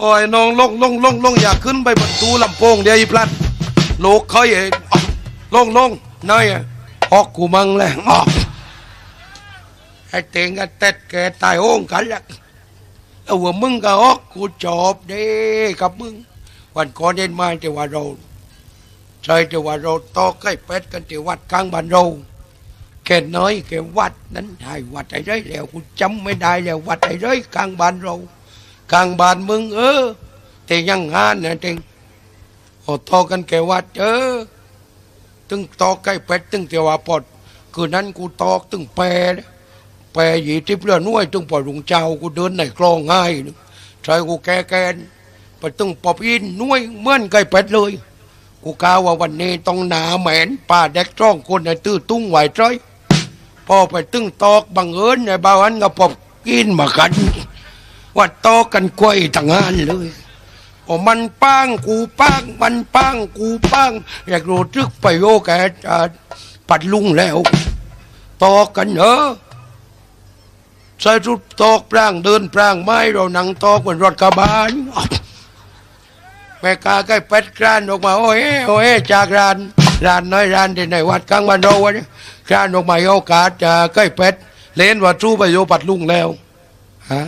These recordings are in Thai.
โอ้ยน้องลงลงลงลงอยากขึ้นไปบนตู้ลำโพงเดี๋ยวอีพลัดลูกเขาเองลงลงน้อยออกกูมังแรงออกไอ้เต็งกับเต็ดแกตายโอ้งกันละแล้วว่ามึงก็ออกกูจอบเด้กับมึง วันก่อนเดินมาแต่ว่าเราใช่แต่ว่าเราตอใกล้เป็ดกันที่วัดกลางบ้านเราแค่น้อยแค่วัดนั้นใช่วัดไอ้ไรแล้วกูจำไม่ได้แล้ววัดไอ้ไรกลางบ้านเรา กลางบ้านมึง เออแต่ยังงานเนี่ยจริงอ้ทอกันแค่วัดเออตึงตอกใกล้เป็ดตึงเทวาปอดคือนั้นกูตอกตึงแปรแปรหยีทิพย์เรือน้วยตึงปล่อดลุงเจ้ากูเดินในคลองง่ายนึงใช่กูแกแกนไปตึงปอบอินน้วยเหมือนไก่เป็ดเลยกูกล่าวว่าวันนี้ต้องหนาแหมนป่าเด็กจ้องคนในตื้อตุ้งไหวจ้อยพอไปตึงตอกบังเอิญในบ้านก็ปอบกินมากัน ว่าตอกันกล้วยต่างงานเลยโอ้มันปังกูปังมันปังกูปังอยากรู้ทึกไปโยแกปัดลุงแล้วตอกันเหรอใส่ชุดตอกปรางเดินปรางไม้เรานั่งตอกบนรถกระบะแม่กาใกล้เป็ดกรานออกมาโอ้ยโอ้ยจากรานรานน้อยรานที่ในวัดกลางบ้านเราวะเนี่ยกรานออกมาโอกาสจะใกล้เป็ดเลนว่าจู้ไปโยปัดลุงแล้วฮะ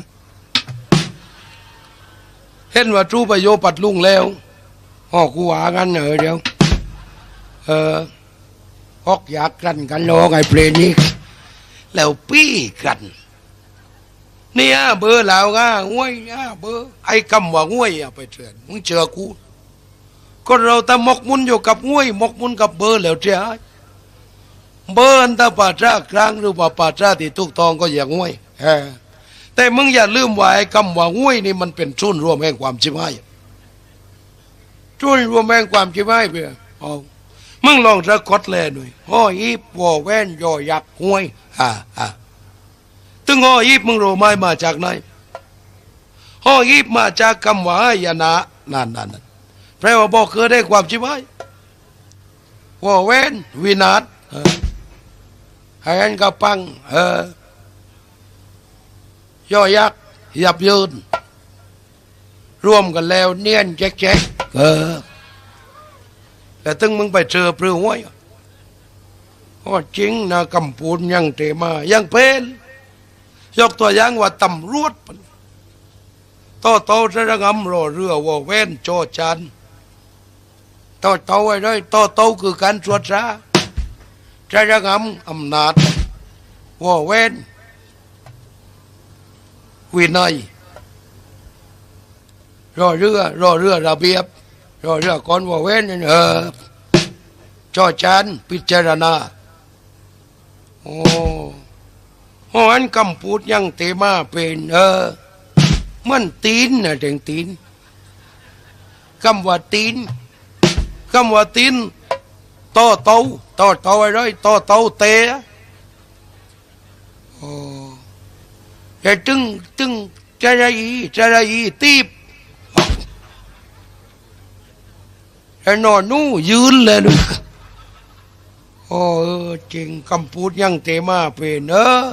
เห็นว่าจู้ไปโยปัดลุงแล้วอ๋อกูหากันเหรอเดี๋ยว เออฮอกอยากกันกันโลไงเพลงนี้ แล้วปี้กัน เนี่ยเบอร์แล้วง่าง่วยอะเบอร์ไอ้คำว่าง่วยอะไปเถื่อนมึงเจอกูก็เราแต่มกมุนอยู่กับง่วยมกมุนกับเบอร์แล้วเจ้าเบิร์อันถ้าป่าช้ากลางหรือว่าป่าช้าที่ถูกตองก็อย่างง่วยเออ แต่มึงอย่าลืมว่าไอ้คำว่าง่วยนี่มันเป็นชุนรวมแห่งความชิบหายชุนรวมแห่งความชิบหายเพื่อเอามึงลองสะกดแลหน่อยห้ออีบวอแว่นยอยักษ์ง่วยอ่าอ่าตึงห้ออีบมึงรู้ไหมมาจากไหนห้ออีบมาจากคำว่าหายนะนั่นนั่นนั่นแปลว่าบอกเกิดได้ความชิบหายวอแว่นวินาศเออให้อันกระปังเออ ย่อยักษ์ยับยืน ร่วมกันแล้วเนียนแจ๊กแจ๊กเออแต่ตึงมึงไปเจอเปลือยห้วยก็จริงนะกำปูนยังเตมายังเป็นยกตัวอย่างว่าตำรวจต่อโตจะระงำรอเรือว่าเว้นโจจันต่อโตไว้เลยต่อโตคือการตรวจราจะระงำอำนาจว่าเว้น วินัยรอเรือรอเรือระเบียบรอเรือก่อนว่าเว้นเออจอจานพิจารณาโอ้หอันคำพูดยังเตมาเป็นเออเมันตีนนะเด็งตีนคำว่าตีนคำว่าตีนต่อเตาต่อเตาอะไรต่อเตาเตะโอ้ แต่ตึงตึงจะไรจะไรตีบแต่นอนนู่ยืนเลยดูโอ้เออจริงคำพูดยังเตมาเป็นเออ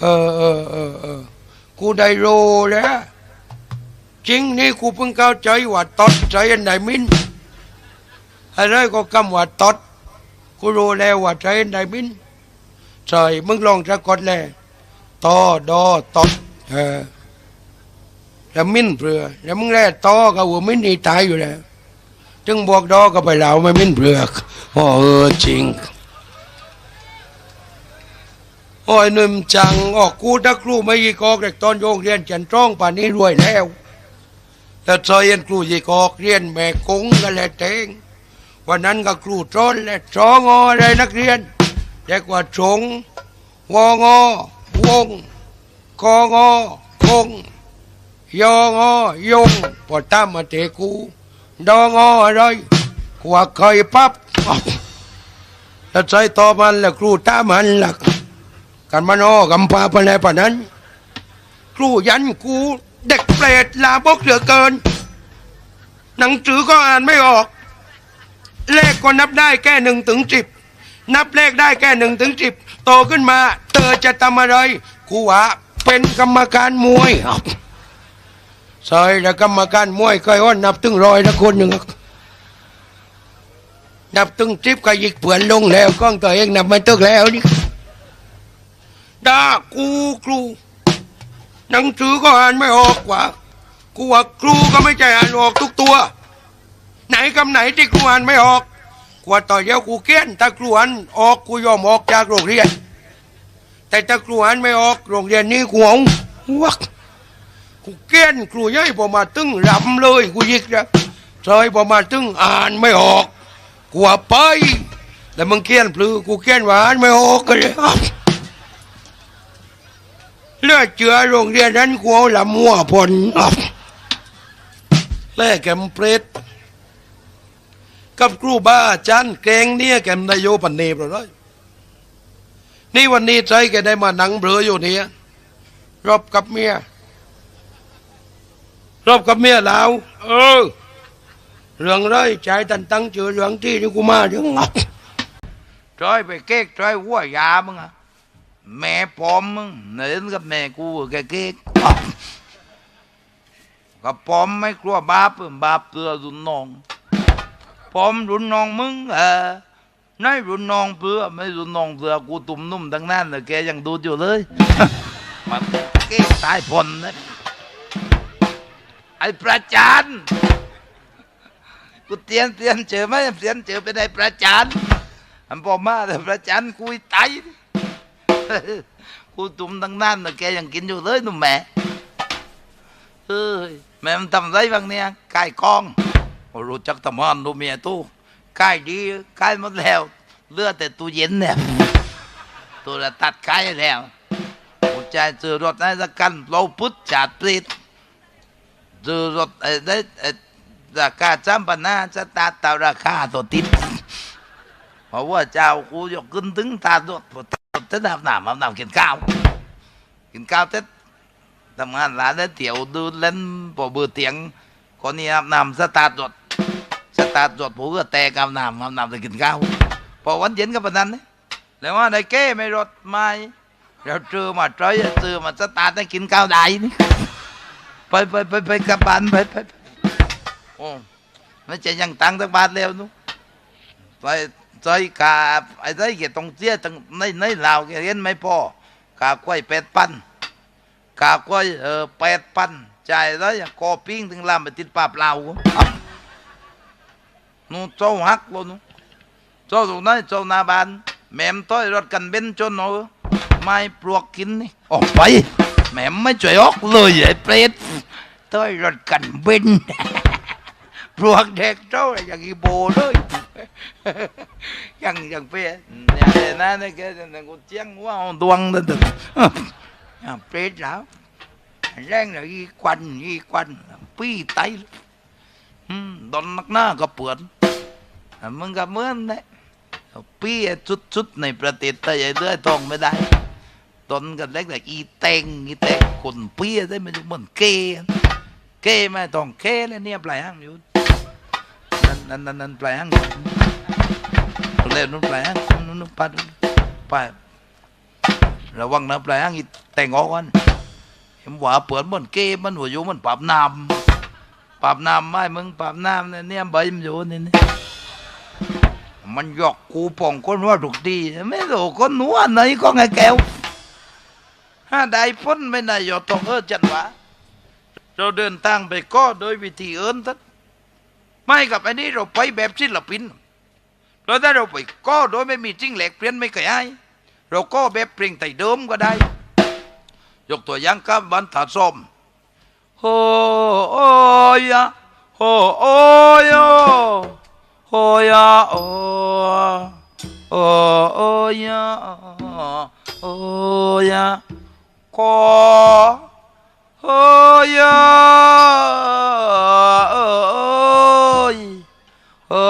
เออเออเออเออกูได้โรแล้วจริงนี่กูเพิ่งเข้าใจว่าตอดใจอันไหนมินอะไรก็คำว่าตอดกูรู้แล้วว่าใจได้บินใช่มึงลองสะกดเลย ตอดอตดเออแล้วมิ้นเปลือแล้วมึงแล่ตอก็หัวมิ้นนี่ตายอยู่แล้วจึงบอกดอก็ไปเหลาไม่มิ้นเปลือกโอ้เออจริงโอ้ยหนุ่มจังออกกูถ้าครูไม่ยีกอกแต่ตอนโยงเรียนจันทร้องป่านนี้รวยแล้วแต่ซอยเรียนครูยีกอกเรียนแม่กงกันแหละเตงวันนั้นก็ครูตรอนและจองออะไรนักเรียนเรียกว่าจงวองอ วงกองอคงยองอยงพอตามมาเตะกูดองออะไรกว่าเคยปั๊บแล้วใส่ต่อมันแล้วครูตามมันหลักกันมันอ้อกำพาไปแล้วปะนั้น ครูยันกูเด็กเปรตลาบกเหลือเกิน หนังสือก็อ่านไม่ออก เลขก็นับได้แค่หนึ่งถึงสิบ นับเลขได้แค่หนึ่งถึงสิบโตขึ้นมาเธอจะทำอะไรครูว่าเป็นกรรมการมวยซอยแล้วกรรมการมวยก็ว่านับตึงรอยละคนหนึ่งนับตึงทริปก็ยิกเปือนลงแล้วกล้องตัวเองนับไม่ตึกแล้วนี่ด่ากูครูหนังสือก็อ่านไม่ออกว่ากูว่าครูก็ไม่ใจอ่านออกทุกตัว ไหนคำไหนที่ครูอ่านไม่ออก กว่าต่อเดียวกูเกี้ยนถ้าครูอ่านออกกูยอมออกจากโรงเรียน แต่ถ้าครูอ่านไม่ออกโรงเรียนนี้กูเอาวักกูเกี้ยนครูย่อยพอมาตึงรำเลยกูยิกนะซอยพอมาตึงอ่านไม่ออกกูว่าไปแล้วมึงเกี้ยนปลือกูเกี้ยนว่าอ่านไม่ออกก็เลยอ้าวเลือดเจือโรงเรียนนั้นกูเอาลำมัวพลอ้าวแล่แกมเปรต กับครูบาอาจันเกรงเนี่ยแกมนายโยปันเนบเลยนี่วันนี้ใจแกได้มานั่งเบลออยู่เนี่ยรบกับเมียรบกับเมียแล้ว เออ เรื่องไรใจตันตั้งเจอเรื่องที่นี่กูมาเรื่องงับจอยไปเก๊กจอยหัวยามึงอะแม่ปอมมึงเนินกับแม่กูแกเก๊กกับปอมไม่กลัวบาปบาปเตือรุนนอง ปอมรุนน้องมึงเออน้อยรุนน้องเพื่อไม่รุนน้องเพื่อกูตุ่มนุ่มทั้งนั้นเลยแกยังดูอยู่เลยมันเก๊กตายพลนะไอ้ประจานกูเตียนเตียนเจอไหมเตียนเจอไปได้ประจานอันพอมาแต่ประจานกูตายกูตุ่มตั้งนานแต่แกยังกินอยู่เลยหนุ่มแม่เฮ้ยแม่มันทำไรบ้างเนี่ยกายกองโอ้ รู้จักตะมอนดูเมียตู้กายดีกายหมดแล้วเลือดแต่ตู้เย็นเนี่ยตัวละตัดกายแล้วกูจ่ายซื้อรถให้สักกันเราพุทธจาดปริดซื้อรถไอ้ได้ไอ้ราคาจำปันนาจะตาตาราคาตัวติดเพราะว่าเจ้ากูยกขึ้นถึงตาตัวจะดับหนามอาบน้ำกินข้าวกินข้าวเสร็จทำงานร้านได้เตี๋ยวดูเล่นพอเบื่อเตียงคนนี้อาบน้ำสตาร์ทรถ ตาร์ทรถผมก็แต่กอาบน้ำอาบน้ำจะกินข้าวพอวันเย็นก็ปนนั้นเลยแล้วว่าในเก้ไม่รถไม่เราเจอมาใจเจอมาสตาร์ทให้กินข้าวได้นี่ไปไปไปไปกลับบ้านไปไปโอ้ไม่ใช่ยังตังตั้งบาทแล้วนู้ไปใจกาไอ้ใจเกี่ยตรงเสียตั้งในในลาวแกเรียนไม่พอกาก้วยแปดปันกาก้วยเออแปดปันใจแล้วอย่างกอปิ้งถึงลามไปติดปาเปล่าเอ้า นู้เจ้าหักโลนู้เจ้าตรงนั้นเจ้านาบานแม่มต้อยรถกันเบนจนหนูไม่ปลวกกินนี่ออกไปแม่ไม่ช่วยออกเลยไอ้เปรตต้อยรถกันเบนพวกเด็กเจ้าอย่างอีโบเลยยังยังเปรตอย่างนั้นนะแกจะกูเจียงว่าเอาดวงนั่นตึกเปรตแล้วแรงเลยอีควันอีควันปีไตอืมโดนนักหน้าก็เปือน มึงก็เหมือนนะปีชุดๆในประเทศไทยเรื่อยทองไม่ได้ตนกันเล็กแต่อีเต็งอีเต็งคนเปี้ยได้มันเหมือนเกย์เกย์ไม่ต้องเกเลยเนี่ยปลายห้างอยู่นั่นนั่นนั่นนั่นปลายห้างเล่นนู่นปลายห้างนู่นนู่นปัดไประวังนะปลายห้างอีแต่งออกกันเห็นว่าเปิดเหมือนเกย์มันหัวอยู่มันปรับน้ำปรับน้ำไม่มึงปรับน้ำเนี่ยเนี่ยใบมันอยู่นี่ มันหยอกกูป่องคนว่าถูกดีไม่รู้คนหนูอันไหนก็ไงแก้วถ้าได้พ้นไม่ได้ยอดต้องเออจันหวะเราเดินทางไปก็โดยวิธีเอินทัดไม่กับอันนี้เราไปแบบศิลปินเราถ้าเราไปก็โดยไม่มีจริงแหลกเปลี่ยนไม่เคยให้เราก็แบบเพลงไต่เดิมก็ได้ ยกตัวอย่างกับบันทัดส้มโฮโอยโอยะโฮยโอโอโอยะโอยะขอเฮ้ยเอ้ยเฮ้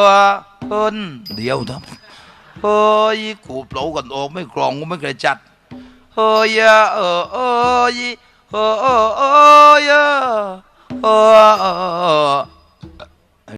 เอินเดียวทำเฮ้ยกูเปล่า